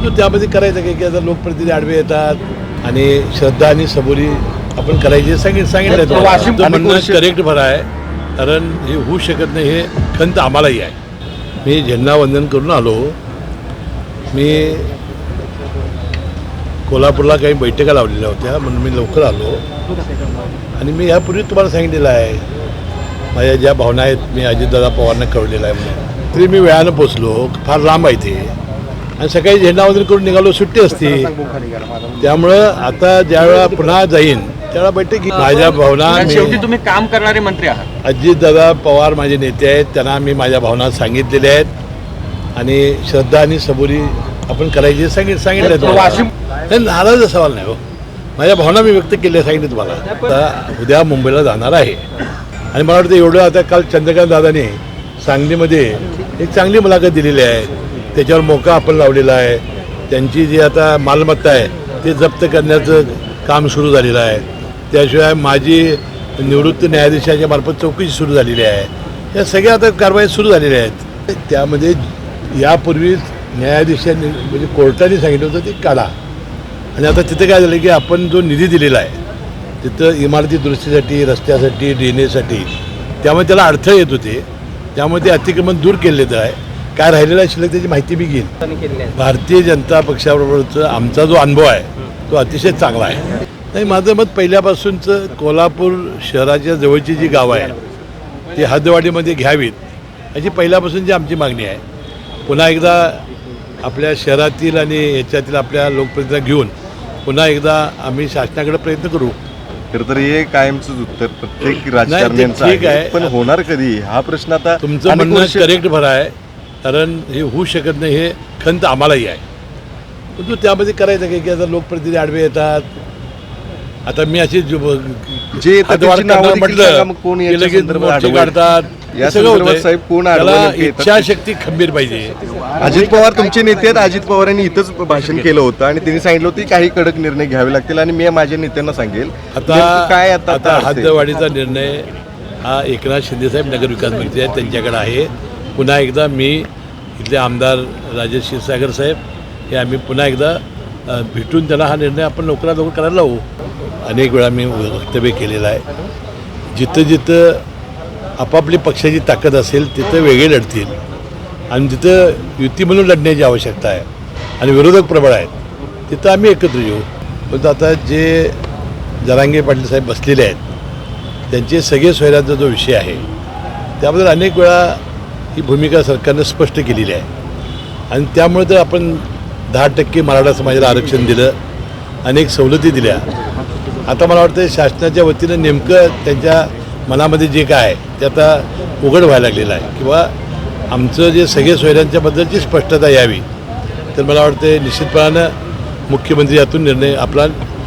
परंतु त्यामध्ये करायचं काय की आता लोकप्रतिनिधी आडवे येतात आणि श्रद्धा आणि सबुरी आपण करायची सांगित सांगितलं म्हणणं करेक्ट भरा आहे. कारण हे होऊ शकत नाही हे खंत आम्हालाही आहे. मी झेंडावंदन करून आलो. मी कोल्हापूरला काही बैठका लावलेल्या होत्या म्हणून मी लवकर आलो. आणि मी यापूर्वी तुम्हाला सांगितलेलं आहे माझ्या ज्या भावना आहेत मी अजितदादा पवारांना कळलेलं आहे म्हणून. तरी मी वेळानं पोचलो फार लांब आहे ते. आणि सकाळी झेंडावंदन करून निघालो सुट्टी असती. त्यामुळं आता ज्यावेळा पुन्हा जाईन त्यावेळा बैठक. माझ्या भावना शेवटी तुम्ही काम करणारे मंत्री आहात. अजितदादा पवार माझे नेते आहेत त्यांना मी माझ्या भावना सांगितलेल्या आहेत. आणि श्रद्धा आणि सबुरी आपण करायची सांगित सांगितलं वाशिम- हे नाराज सवाल नाही हो. माझ्या भावना मी व्यक्त केल्या सांगितलं तुम्हाला. आता उद्या मुंबईला जाणार आहे. आणि मला वाटतं एवढं आता काल चंद्रकांत दादाने सांगलीमध्ये एक चांगली मुलाखत दिलेली आहे. त्याच्यावर मोका आपण लावलेला आहे. त्यांची जी आता मालमत्ता आहे ते जप्त करण्याचं काम सुरू झालेलं आहे. त्याशिवाय माझी निवृत्त न्यायाधीशाच्या मार्फत चौकशी सुरू झालेली आहे. या सगळ्या आता कारवाई सुरू झालेल्या आहेत. त्यामध्ये यापूर्वीच न्यायाधीशांनी म्हणजे कोर्टाने सांगितलं होतं ते काढा. आणि आता तिथं काय झालं की आपण जो निधी दिलेला आहे तिथं इमारती दुरुस्तीसाठी रस्त्यासाठी ड्रेनेजसाठी त्यामुळे त्याला अडथळे येत होते. त्यामुळे ते अतिक्रमण दूर केलेलं आहे. काय राहिलेलं आहे शिल्लक त्याची माहिती मी घेईन. भारतीय जनता पक्षाबरोबरचा आमचा जो अनुभव आहे तो अतिशय चांगला आहे. नाही माझं मत पहिल्यापासूनचं कोल्हापूर शहराच्या जवळची जी गावं आहे ती हद्दवाढीमध्ये घ्यावीत अशी पहिल्यापासूनची आमची मागणी आहे. पुन्हा एकदा आपल्या शहरातील आणि याच्यातील आपल्या लोकप्रतिनिधी घेऊन पुन्हा एकदा आम्ही शासनाकडे प्रयत्न करू. खरं तर हे कायमच उत्तर प्रत्येक राजकारण्यांचं ठीक आहे. पण होणार कधी? हा प्रश्न आता तुमचं म्हणणं करेक्ट भरा आहे. कारण हे होऊ शकत नाही हे खंत आम्हालाही आहे. परंतु त्यामध्ये करायचं काय की आता लोकप्रतिनिधी आडवे येतात. आता मी अशी जो- कोण म्हटलं की याच्या लगेच संदर्भात मोर्चे आडवं- काढतात. साहेब कोण? इच्छाशक्ती खंबीर पाहिजे. अजित पवार तुमचे नेते आहेत. अजित पवारांनी इथंच भाषण केलं होतं आणि त्यांनी सांगितलं होतं की काही कडक निर्णय घ्यावे लागतील आणि मी माझ्या नेत्यांना सांगेल. आता काय आता? हद्दवाढीचा निर्णय हा एकनाथ शिंदेसाहेब नगरविकास मंत्री आहेत त्यांच्याकडे आहे. पुन्हा एकदा मी इथले आमदार राजेश क्षीरसागर साहेब हे आम्ही पुन्हा एकदा भेटून त्यांना हा निर्णय आपण लवकरात लवकर करायला लावू. अनेक वेळा मी वक्तव्य केलेलं आहे. जिथं जिथं आपापली पक्षाची ताकद असेल तिथं वेगळे लढतील. आणि जिथं युती म्हणून लढण्याची आवश्यकता आहे आणि विरोधक प्रबळ आहेत तिथं आम्ही एकत्र येऊ. परंतु आता जे जरांगे पाटील साहेब बसलेले आहेत त्यांचे सगळे सोयऱ्यांचा जो विषय आहे त्याबद्दल अनेक वेळा ही भूमिका सरकारनं स्पष्ट केलेली आहे. आणि त्यामुळे तर आपण दहा टक्के मराठा समाजाला आरक्षण दिलं अनेक सवलती दिल्या. आता मला वाटतं शासनाच्या वतीनं नेमकं त्यांच्या मनामध्ये जे काय आहे ते आता उघड व्हायला लागलेलं आहे. किंवा आमचं जे सगळे सोयऱ्यांच्याबद्दलची स्पष्टता यावी. तर मला वाटतं निश्चितपणानं मुख्यमंत्री यातून निर्णय आपला